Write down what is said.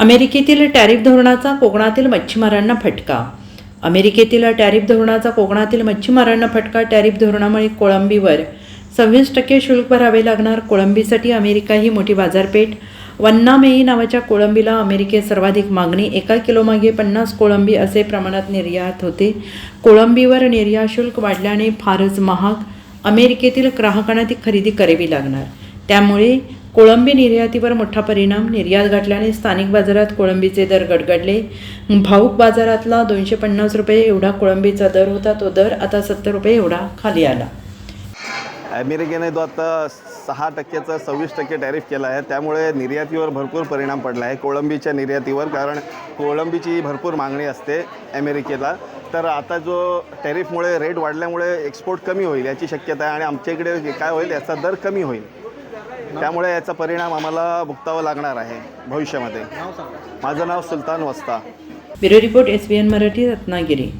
अमेरिकेतील टॅरिफ धोरणाचा कोकणातील मच्छीमारांना फटका. अमेरिकेतील टॅरिफ धोरणाचा कोकणातील मच्छीमारांना फटका. टॅरिफ धोरणामुळे कोळंबीवर सव्वीस टक्के शुल्क भरावे लागणार. कोळंबीसाठी अमेरिका ही मोठी बाजारपेठ. वन्नामेई नावाच्या कोळंबीला अमेरिकेत सर्वाधिक मागणी. एका किलोमागे पन्नास कोळंबी असे प्रमाणात निर्यात होते. कोळंबीवर निर्यात शुल्क वाढल्याने फारच महाग. अमेरिकेतील ग्राहकांना ती खरेदी करावी लागणार. त्यामुळे कोळंबी निर्यातीवर मोठा परिणाम. निर्यात घटल्याने स्थानिक बाजारात कोळंबीचे दर गडगडले. भाऊक बाजारातला दोनशे पन्नास रुपये एवढा कोळंबीचा दर होता. तो दर आता सत्तर रुपये एवढा खाली आला. अमेरिकेने तो आता सहा टक्क्याचा सव्वीस टक्के टॅरिफ केला आहे. त्यामुळे निर्यातीवर भरपूर परिणाम पडला आहे कोळंबीच्या निर्यातीवर कारण कोळंबीची भरपूर मागणी असते अमेरिकेला. तर आता जो टॅरिफमुळे रेट वाढल्यामुळे एक्सपोर्ट कमी होईल याची शक्यता आहे आणि आमच्या इकडे काय होईल याचा दर कमी होईल. त्यामुळे याचा परिणाम आम्हाला भुगतावा लागणार आहे भविष्यामध्ये. माझं नाव Sultan Vasta. Bureau report S B N Marathi Ratnagiri.